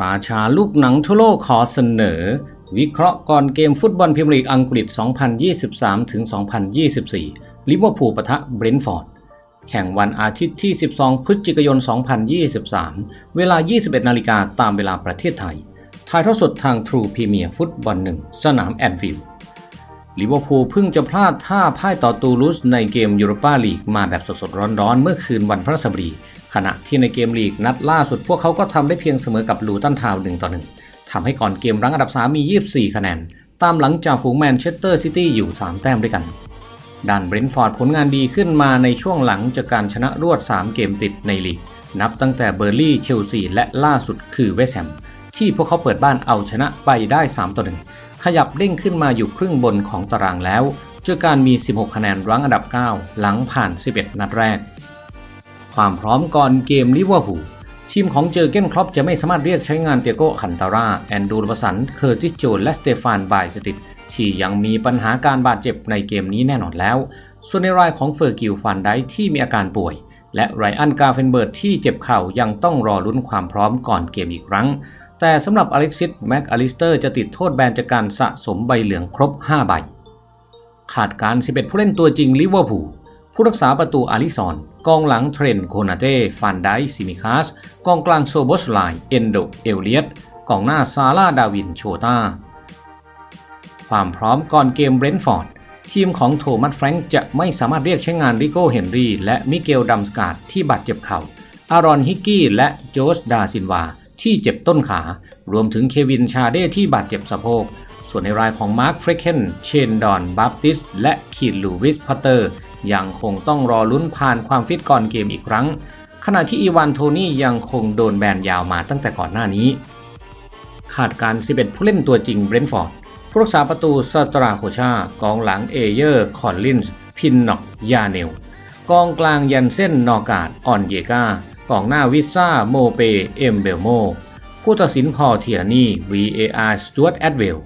ราชาลูกหนังทั่วโลกขอเสนอ วิเคราะห์ก่อนเกมฟุตบอลพรีเมียร์ลีกอังกฤษ 2023-2024 ลิเวอร์พูลปะทะเบรนท์ฟอร์ด แข่งวันอาทิตย์ที่ 12 พฤศจิกายน 2023 เวลา 21 นาฬิกาตามเวลาประเทศไทย ถ่ายทอดสดทางทรูพรีเมียร์ฟุตบอล1สนามแอนฟิลด์ ลิเวอร์พูลเพิ่งจะพลาดท่าพ่ายต่อตูลูสในเกมยูโรปาลีกมาแบบสดๆร้อนๆ เมื่อคืนวันพฤหัสบดี ขณะที่ในเกมลีกนัดล่าสุดพวกเขาก็ทำได้เพียงเสมอกับลูตันทาวน์1ต่อ1ทำให้ก่อนเกมรั้งอันดับ3มี 24 คะแนน ตามหลังจากฝูงแมนเชสเตอร์ซิตี้อยู่ 3 แต้มด้วยกันด้านเบรนท์ฟอร์ดผลงานดีขึ้นมาในช่วงหลังจากการชนะรวด 3 เกมติดในลีก นับตั้งแต่เบอร์ลี่เชลซีและล่าสุดคือเวสแฮมที่พวกเขาเปิดบ้านเอาชนะไปได้3ต่อ1 ขยับเด้งขึ้นมาอยู่ครึ่งบนของตารางแล้วจอการมี 16 คะแนนรั้งอันดับ 9 หลังผ่าน 11 นัดแรก ความพร้อมก่อนเกมลิเวอร์พูลทีมของเจอเกนครอปจะไม่สามารถเรียกใช้งานเตียโกคันตาร่าแอนดูรบสัน เคอร์ติสโจนและสเตฟานไบสติดที่ยังมีปัญหาการบาดเจ็บในเกมนี้แน่นอนแล้ว ส่วนในรายของเฟอร์กิลฟันไดที่มีอาการป่วย และไรอันกาเฟนเบิร์ดที่เจ็บเข่ายังต้องรอลุ้นความพร้อมก่อนเกมอีกครั้ง แต่สำหรับอเล็กซิสแม็กอลิสเตอร์จะติดโทษแบนจากการสะสมใบเหลืองครบ 5 ใบ ขาดการ 11 ผู้เล่นตัวจริงลิเวอร์พูลผู้รักษาประตูอาริซอน กองหลังเทรนโคนาเต้ฟันไดซิมิคาส กองกลางโซโบสไลเอนโดเอลเลียตกองหน้าซาร่าดาวินโชตาความพร้อมก่อนเกมเบรนท์ฟอร์ดทีมของโทมัสแฟรงค์จะไม่สามารถเรียกใช้งานริโก้เฮนรี่และมิเกลดัมสกาดที่บาดเจ็บเข่าอารอนฮิกกี้และโจสดาซินวา ที่เจ็บต้นขา รวมถึงเควินชาเด้ที่บาดเจ็บสะโพก ส่วนในรายของมาร์คเฟรเคนเชนดอนบัพติส และคีดลูวิสพอตเตอร์ ยังคงต้องรอลุ้นผ่านความฟิตก่อนเกมอีกครั้ง ขณะที่อีวานโทนี่ยังคงโดนแบนยาวมาตั้งแต่ก่อนหน้านี้ขาดการ 11 ผู้เล่นตัวจริงเบรนท์ฟอร์ดผู้รักษาประตูสตราโคชากองหลังเอเยอร์ คอนลินส์ พินน็อก ยาเนล กองกลางยันเส้นนอกาดออนเยกา กองหน้าวิซ่าโมเปเอ็มเบลโม ผู้ตัดสินพอเทียนี่ VAR สตู a ร์ตแอดเวล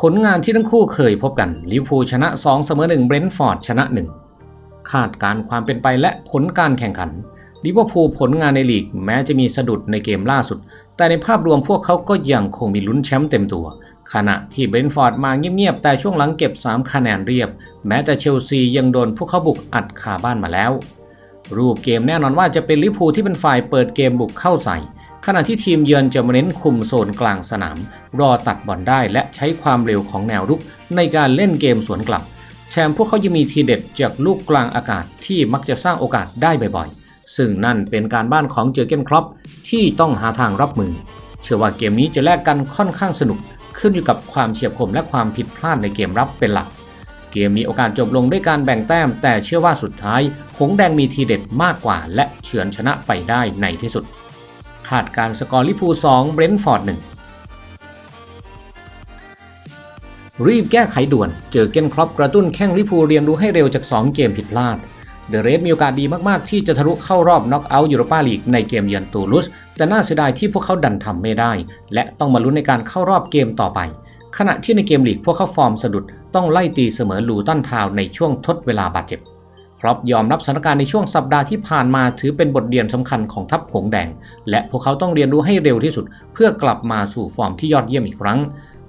ผลงานที่ทั้งคู่เคยพบกันลิเวอร์พูชนะ 2 เสมอ1เบรนท์ฟอร์ดชนะ 1 คาดการความเป็นไปและผลการแข่งขันลิเวอร์พูลผลงานในลีกแม้จะมีสะดุดในเกมล่าสุด แต่ในภาพรวมพวกเขาก็ยังคงมีลุ้นแชมป์เต็มตัว ขณะที่เบรนท์ฟอร์ดมาเงียบๆ แต่ช่วงหลังเก็บ 3 คะแนนเรียบ แม้แต่เชลซียังโดนพวกเขาบุกอัดคาบ้านมาแล้ว รูปเกมแน่นอนว่าจะเป็นลิพูที่เป็นฝ่ายเปิดเกมบุกเข้าใส่ ขณะที่ทีมเยือนจะมาเน้นคุมโซนกลางสนาม รอตัดบอลได้และใช้ความเร็วของแนวรุกในการเล่นเกมสวนกลับแถมพวกเขายังมีทีเด็ดจากลูกกลางอากาศที่มักจะสร้างโอกาสได้บ่อยๆ ซึ่งนั่นเป็นการบ้านของเจอเกนครอปที่ต้องหาทางรับมือ เชื่อว่าเกมนี้จะแลกกันค่อนข้างสนุกขึ้นอยู่กับความเฉียบคมและความผิดพลาดในเกมรับเป็นหลัก เกมมีโอกาสจบลงด้วยการแบ่งแต้ม แต่เชื่อว่าสุดท้ายหงแดงมีทีเด็ดมากกว่า และเฉือนชนะไปได้ในที่สุด คาดการสกอร์ลิพู2เบรนท์ฟอร์ด1รีบแก้ไขด่วน เจอเกนครอปกระตุ้นแข้งลิพูเรียนรู้ให้เร็วจาก 2 เกมผิดพลาด เดอะเรสมีโอกาสดีมาก ๆ ที่จะทะลุเข้ารอบน็อกเอาท์ยูโรปาลีกในเกมเยือนตูลุส แต่น่าเสียดายที่พวกเขาดันทำไม่ได้ และต้องมาลุ้นในการเข้ารอบเกมต่อไป ขณะที่ในเกมลีกพวกเขาฟอร์มสะดุดต้องไล่ตีเสมอลูตันทาวในช่วงทดเวลาบาดเจ็บครอปยอมรับสถานการณ์ในช่วงสัปดาห์ที่ผ่านมาถือเป็นบทเรียนสำคัญของทัพหงแดง และพวกเขาต้องเรียนรู้ให้เร็วที่สุด เพื่อกลับมาสู่ฟอร์มที่ยอดเยี่ยมอีกครั้ง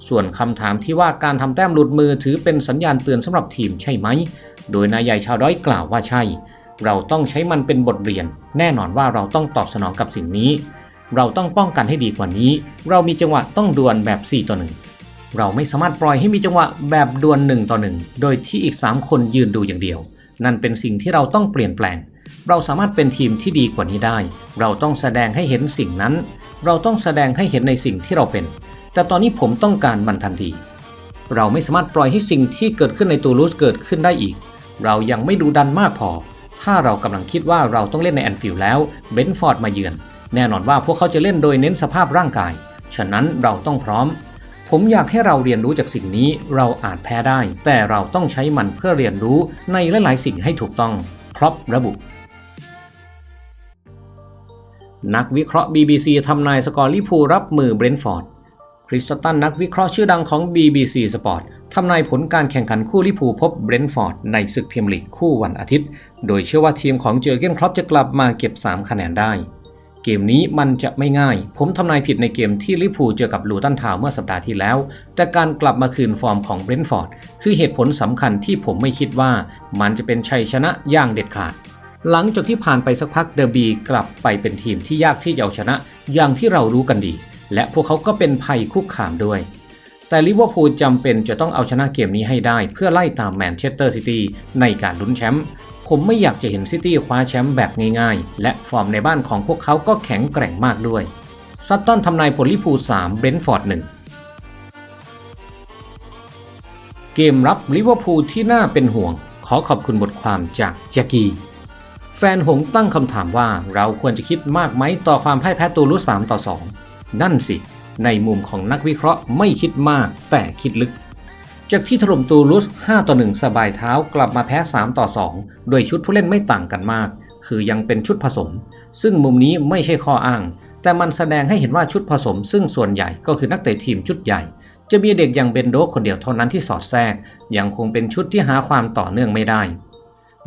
ส่วนคำถามที่ว่าการทำแต้มหลุดมือถือเป็นสัญญาณเตือนสำหรับทีมใช่ไหม โดยนายใหญ่ชาวด้อยกล่าวว่าใช่ เราต้องใช้มันเป็นบทเรียน แน่นอนว่าเราต้องตอบสนองกับสิ่งนี้ เราต้องป้องกันให้ดีกว่านี้ เรามีจังหวะต้องดวลแบบ4ต่อ1 เราไม่สามารถปล่อยให้มีจังหวะแบบดวล1ต่อ1โดยที่อีก 3 คนยืนดูอย่างเดียว นั่นเป็นสิ่งที่เราต้องเปลี่ยนแปลง เราสามารถเป็นทีมที่ดีกว่านี้ได้ เราต้องแสดงให้เห็นสิ่งนั้น เราต้องแสดงให้เห็นในสิ่งที่เราเป็น แต่ตอนนี้ผมต้องการมันทันที เราไม่สามารถปล่อยให้สิ่งที่เกิดขึ้นในตูลูสเกิดขึ้นได้อีก เรายังไม่ดูดันมากพอ ถ้าเรากำลังคิดว่าเราต้องเล่นในแอนฟิลด์แล้วเบนฟอร์ดมาเยือน แน่นอนว่าพวกเขาจะเล่นโดยเน้นสภาพร่างกาย ฉะนั้นเราต้องพร้อม ผมอยากให้เราเรียนรู้จากสิ่งนี้เราอาจแพ้ได้ แต่เราต้องใช้มันเพื่อเรียนรู้ในหลาย ๆ สิ่งให้ถูกต้องครอประบุ นักวิเคราะห์ BBC ทำนายสกอร์ลิพูรับมือเบรนท์ฟอร์ดคริสตันนักวิเคราะห์ชื่อดังของ BBC Sport ทำนายผลการแข่งขันคู่ลิพูพบเบรนท์ฟอร์ดในศึกเมียร์ลีกคู่วันอาทิตย์ โดยเชื่อว่าทีมของเจอเกนครอปจะกลับมาเก็บ 3 คะแนนได้ เกมนี้มันจะไม่ง่าย ผมทำนายผิดในเกมที่ลิพูเจอกับลูตันทาวเมื่อสัปดาห์ที่แล้ว แต่การกลับมาคืนฟอร์มของเบรนท์ฟอร์ดคือเหตุผลสำคัญที่ผมไม่คิดว่ามันจะเป็นชัยชนะอย่างเด็ดขาด หลังจากที่ผ่านไปสักพักเดอร์บีกลับไปเป็นทีมที่ยากที่จะเอาชนะ อย่างที่เรารู้กันดี และพวกเขาก็เป็นภัยคุกคามด้วยแต่ลิเวอร์พูลจำเป็นจะต้องเอาชนะเกมนี้ให้ได้เพื่อไล่ตามแมนเชสเตอร์ซิตี้ในการลุ้นแชมป์ ผมไม่อยากจะเห็นซิตี้คว้าแชมป์แบบง่ายๆ และฟอร์มในบ้านของพวกเขาก็แข็งแกร่งมากด้วยซัตตันทำนายผลลิพู3เบรนท์ฟอร์ด1เกมรับลิเวอร์พูลที่น่าเป็นห่วง ขอขอบคุณบทความจากแจ็กกี้แฟนหงตั้งคำถามว่าเราควรจะคิดมากไหมต่อความพ่ายแพ้ตูรุส3ต่อ 2 นั่นสิ ในมุมของนักวิเคราะห์ไม่คิดมากแต่คิดลึก จากที่ถล่มตูรุส5 ต่อ 1 สบายเท้ากลับมาแพ้ 3 ต่อ 2 โดยชุดผู้เล่นไม่ต่างกันมาก คือยังเป็นชุดผสม ซึ่งมุมนี้ไม่ใช่ข้ออ้าง แต่มันแสดงให้เห็นว่าชุดผสม ซึ่งส่วนใหญ่ก็คือนักเตะทีมชุดใหญ่ จะมีเด็กอย่างเบนโดคนเดียวเท่านั้นที่สอดแทรก ยังคงเป็นชุดที่หาความต่อเนื่องไม่ได้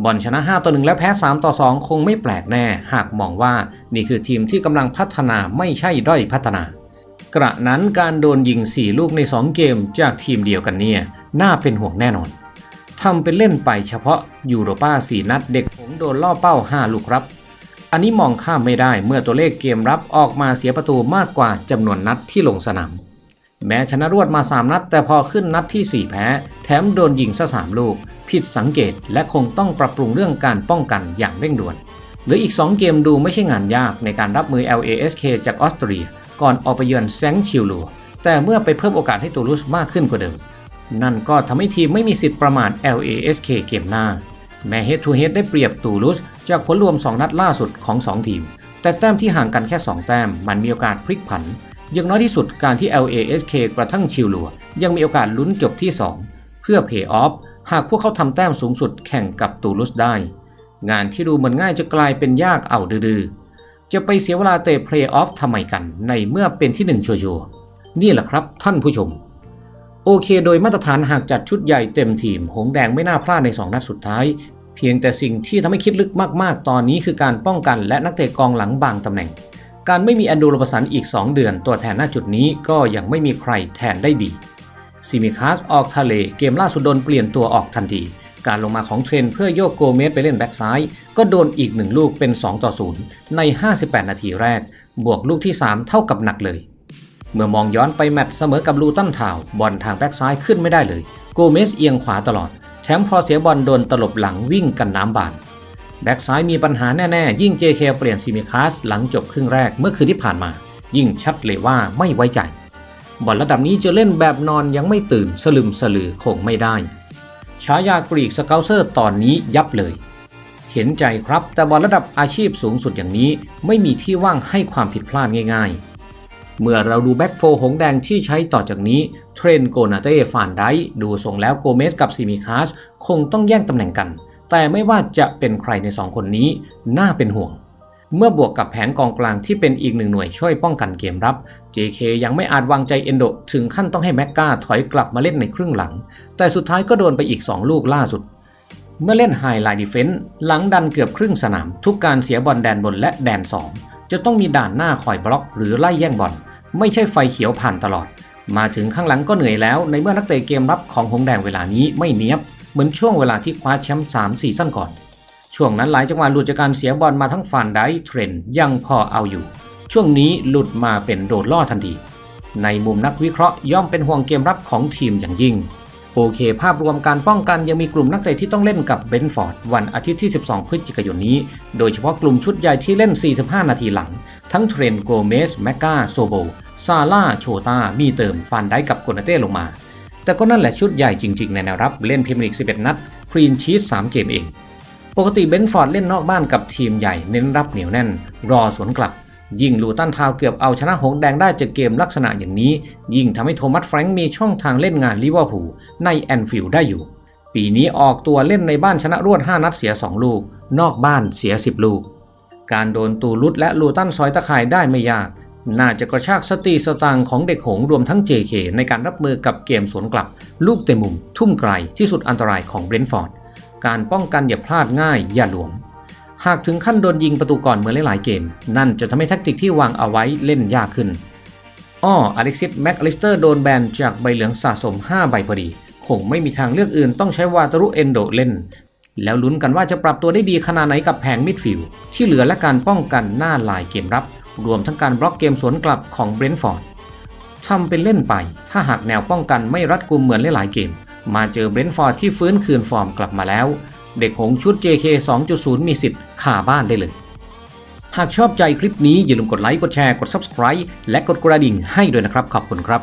บอลชนะ 5 ต่อ 1 และแพ้ 3 ต่อ 2 คงไม่แปลกแน่ หากมองว่านี่คือทีมที่กำลังพัฒนาไม่ใช่ด้อยพัฒนา กระนั้นการโดนยิง 4 ลูกใน 2 เกมจากทีมเดียวกันเนี่ยน่าเป็นห่วงแน่นอนทำเป็นเล่นไปเฉพาะยูโรป้า 4 นัดเด็กผงโดนล่อเป้า 5 ลูกครับ อันนี้มองข้ามไม่ได้เมื่อตัวเลขเกมรับออกมาเสียประตูมากกว่าจำนวนนัดที่ลงสนาม แม้ชนะรวดมา 3 นัด แต่พอขึ้นนัดที่ 4 แพ้ แถมโดนยิงซะ3ลูก ผิดสังเกตและคงต้องปรับปรุงเรื่องการป้องกันอย่างเร่งด่วนเหลืออีก 2 เกมดูไม่ใช่งานยากในการรับมือ LASK จากออสเตรีย ก่อนออกไปเยือนแซงชิลลัวแต่เมื่อไปเพิ่มโอกาสให้ตูรุสมากขึ้นกว่าเดิม นั่นก็ทำให้ทีมไม่มีสิทธิ์ประมาท LASK เกมหน้า แม้เฮดทูเฮดได้เปรียบตูรุสจากผลรวม 2 นัดล่าสุดของ 2 ทีม แต่แต้มที่ห่างกันแค่ 2 แต้มมันมีโอกาสพลิกผัน อย่างน้อยที่สุดการที่ LASK กระทั่งชิลลัวยังมีโอกาสลุ้นจบที่ 2 เพื่อเพย์ออฟหากพวกเขาทำแต้มสูงสุดแข่งกับตูรุสได้ งานที่ดูเหมือนง่ายจะกลายเป็นยากเอาดื้อ จะไปเสียเวลาเตะเพลย์ออฟทำไมกัน ในเมื่อเป็นที่1ชัวร์ๆนี่แหละครับท่านผู้ชม โอเคโดยมาตรฐานหากจัดชุดใหญ่เต็มทีม หงแดงไม่น่าพลาดใน 2 นัดสุดท้าย เพียงแต่สิ่งที่ทำให้คิดลึกมากๆ ตอนนี้คือการป้องกันและนักเตะกองหลังบางตำแหน่ง การไม่มีแอนดูโรบสันอีก 2 เดือน ตัวแทนหน้าจุดนี้ก็ยังไม่มีใครแทนได้ดีซิมิคาสออกทะเลเกมล่าสุดโดนเปลี่ยนตัวออกทันที การลงมาของเทรนเพื่อโยกโกเมสไปเล่นแบ็กซ้าย ก็โดนอีกหนึ่งลูกเป็น 2 ต่อ 0 ใน 58 นาทีแรก บวกลูกที่ 3 เท่ากับหนักเลย เมื่อมองย้อนไปแมตช์เสมอกับลูตันทาวบอลทางแบ็กซ้ายขึ้นไม่ได้เลย โกเมสเอียงขวาตลอด แถมพอเสียบอลโดนตลบหลังวิ่งกันน้ำบานแบ็กซ้ายมีปัญหาแน่ๆ ยิ่ง JK เปลี่ยนซิมิคาสหลังจบครึ่งแรกเมื่อคืนที่ผ่านมา ยิ่งชัดเลยว่าไม่ไว้ใจ บอลระดับนี้จะเล่นแบบนอนยังไม่ตื่นสลึมสลือคงไม่ได้ ฉายากรีกสเกลเซอร์ตอนนี้ยับเลย เห็นใจครับแต่บอลระดับอาชีพสูงสุดอย่างนี้ไม่มีที่ว่างให้ความผิดพลาดง่ายๆ เมื่อเราดูแบ็กโฟหงแดงที่ใช้ต่อจากนี้ เทรนโกนาเต้ฟานไดดูทรงแล้วโกเมสกับซิมิคาสคงต้องแย่งตำแหน่งกัน แต่ไม่ว่าจะเป็นใครในสองคนนี้ น่าเป็นห่วง เมื่อบวกกับแผงกองกลางที่เป็นอีกหนึ่งหน่วยช่วยป้องกันเกมรับ JK ยังไม่อาจวางใจเอนโดถึงขั้นต้องให้แม็กกาถอยกลับมาเล่นในครึ่งหลัง แต่สุดท้ายก็โดนไปอีก 2 ลูกล่าสุด เมื่อเล่นไฮไลท์ดิเฟนส์หลังดันเกือบครึ่งสนาม ทุกการเสียบอลแดนบนและแดน 2 จะต้องมีด่านหน้าคอยบล็อก หรือไล่แย่งบอลไม่ใช่ไฟเขียวผ่านตลอด มาถึงข้างหลังก็เหนื่อยแล้ว ในเมื่อนักเตะเกมรับของหงแดงเวลานี้ไม่เนี้ยบ เหมือนช่วงเวลาที่คว้าแชมป์3ซีซั่นก่อน ช่วงนั้นหลายจังหวะหลุดจากการเสียบอลมาทั้งฟานไดเทรนยังพอเอาอยู่ ช่วงนี้หลุดมาเป็นโดดล่อทันที ในมุมนักวิเคราะห์ย่อมเป็นห่วงเกมรับของทีมอย่างยิ่ง โอเค ภาพรวมการป้องกันยังมีกลุ่มนักเตะที่ต้องเล่นกับเบนฟอร์ดวันอาทิตย์ที่ 12 พฤศจิกายนนี้ โดยเฉพาะกลุ่มชุดใหญ่ที่เล่น 45 นาทีหลัง ทั้งเทรนโกเมสแมกกาโซโบซาร่าโชตามีเติมฟานได้กับโกนาเต้ลงมา แต่ก็นั่นแหละชุดใหญ่จริง ๆ ในแนวรับเล่นพรีเมียร์ลีก 11 นัดคลีนชีส3 เกมเอง ปกติเบนฟอร์ดเล่นนอกบ้านกับทีมใหญ่เน้นรับเหนียวแน่น รอสวนกลับ ยิ่งลูตันทาวเกือบเอาชนะหงแดงได้จากเกมลักษณะอย่างนี้ ยิ่งทำให้โทมัสแฟรงค์มีช่องทางเล่นงานลิเวอร์พูลในแอนฟิลด์ได้อยู่ ปีนี้ออกตัวเล่นในบ้านชนะรวด 5 นัดเสีย 2 ลูก นอกบ้านเสีย 10 ลูก การโดนตูรุดและลูตันซอยตะข่ายได้ไม่ยาก น่าจะกระชากสติสตางของเด็กหงรวมทั้ง JK ในการรับมือกับเกมสวนกลับ ลูกเต็มมุมทุ่มไกลที่สุดอันตรายของเบรนฟอร์ด การป้องกันอย่าพลาดง่ายอย่าหลวม หากถึงขั้นโดนยิงประตูก่อนเหมือนหลายๆเกม นั่นจะทำให้แทคติกที่วางเอาไว้เล่นยากขึ้น อ้ออเล็กซิสแม็กอลิสเตอร์โดนแบนจากใบเหลืองสะสม 5 ใบพอดี คงไม่มีทางเลือกอื่นต้องใช้วาตารุเอนโดเล่น แล้วลุ้นกันว่าจะปรับตัวได้ดีขนาดไหนกับแผงมิดฟิลด์ที่เหลือและการป้องกันหน้าลายเกมรับ รวมทั้งการบล็อกเกมสวนกลับของเบรนท์ฟอร์ดทำเป็นเล่นไป ถ้าหากแนวป้องกันไม่รัดกุมเหมือนหลายๆเกม มาเจอเบรนท์ฟอร์ดที่ฟื้นคืนฟอร์มกลับมาแล้ว เด็กหงส์ชุด JK 2.0 มีสิทธิ์ข่าบ้านได้เลย หากชอบใจคลิปนี้อย่าลืมกดไลค์กดแชร์กด Subscribe และกดกระดิ่งให้ด้วยนะครับขอบคุณครับ